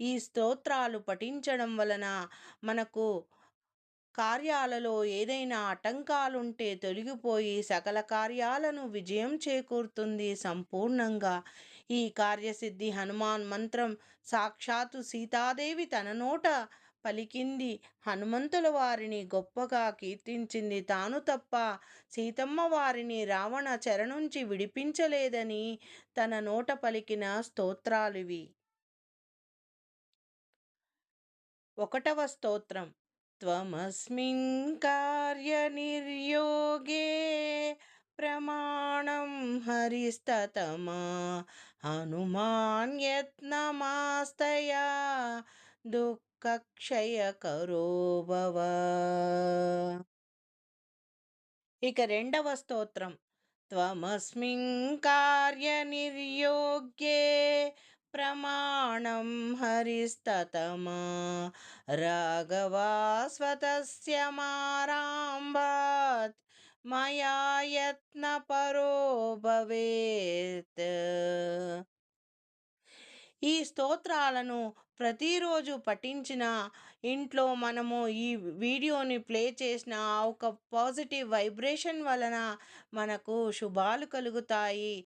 ఈ స్తోత్రాలు పఠించడం వలన మనకు కార్యాలలో ఏదైనా ఆటంకాలుంటే తొలగిపోయి సకల కార్యాలను విజయం చేకూరుతుంది సంపూర్ణంగా. ఈ కార్యసిద్ధి హనుమాన్ మంత్రం సాక్షాత్తు సీతాదేవి తన నోట పలికింది. హనుమంతుల వారిని గొప్పగా కీర్తించింది తాను తప్ప సీతమ్మ వారిని రావణ చెర నుంచి విడిపించలేదని తన నోట పలికిన స్తోత్రాలివి. ఒకటవ స్తోత్రం. త్వమస్మిన్ కార్యనిర్యోగే ప్రమాణం హరిస్తతమా హనుమాన్ యత్నమాస్తయా దుఃఖక్షయకరో ఇక రెండవ స్తోత్రం. త్వమస్మిన్ కార్యనిర్యోగ్యే ప్రమాణం హరిస్తతమా రాఘవా స్వతస్య మారాంబాత్ మయా భవేత్ ఈ స్తోత్రాలను ప్రతిరోజు పఠించిన ఇంట్లో మనము ఈ వీడియోని ప్లే చేసిన ఒక పాజిటివ్ వైబ్రేషన్ వలన మనకు శుభాలు కలుగుతాయి.